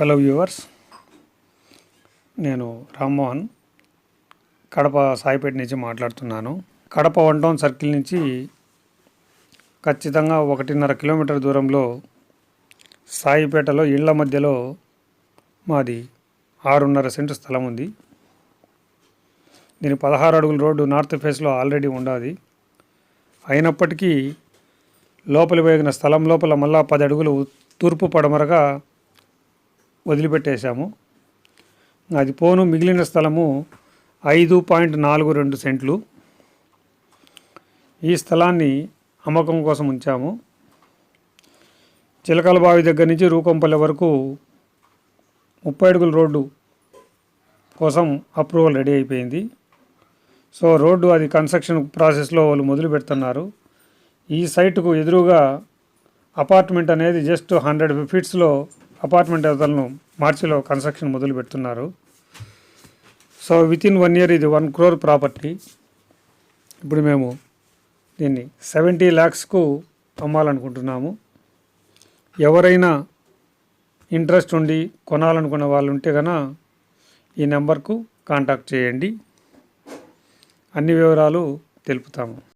Hello viewers నేను రామ్మోహన్. కడప సాయిపేట నుంచి మాట్లాడుతున్నాను. కడప వన్ టౌన్ సర్కిల్ నుంచి ఖచ్చితంగా ఒకటిన్నర కిలోమీటర్ దూరంలో సాయిపేటలో ఇళ్ళ మధ్యలో మాది ఆరున్నర సెంటు స్థలం ఉంది. దీని పదహారు అడుగుల రోడ్డు నార్త్ ఫేస్లో ఆల్రెడీ ఉండాది. అయినప్పటికీ లోపలి పోయిన స్థలం లోపల మళ్ళా పది అడుగులు తూర్పు పడమరగా వదిలిపెట్టేశాము. అది పోను మిగిలిన స్థలము ఐదు పాయింట్ నాలుగు రెండు సెంట్లు. ఈ స్థలాన్ని అమ్మకం కోసం ఉంచాము. చిలకల బావి దగ్గర నుంచి రూకంపల్లి వరకు ముప్పై అడుగుల రోడ్డు కోసం అప్రూవల్ రెడీ అయిపోయింది. సో రోడ్డు అది కన్స్ట్రక్షన్ ప్రాసెస్లో వాళ్ళు మొదలు పెడుతున్నారు. ఈ సైటుకు ఎదురుగా అపార్ట్మెంట్ అనేది జస్ట్ హండ్రెడ్ ఫీట్స్లో అపార్ట్మెంట్ అవతలను మార్చిలో కన్స్ట్రక్షన్ మొదలు పెడుతున్నారు. So with in one year ఇది వన్ క్రోర్ ప్రాపర్టీ ఇప్పుడు మేము దీన్ని సెవెంటీ ల్యాక్స్కు అమ్మాలనుకుంటున్నాము. ఎవరైనా ఇంట్రెస్ట్ ఉండి కొనాలనుకున్న వాళ్ళు ఉంటే కనుక ఈ నెంబర్కు కాంటాక్ట్ చేయండి. అన్ని వివరాలు తెలుపుతాము.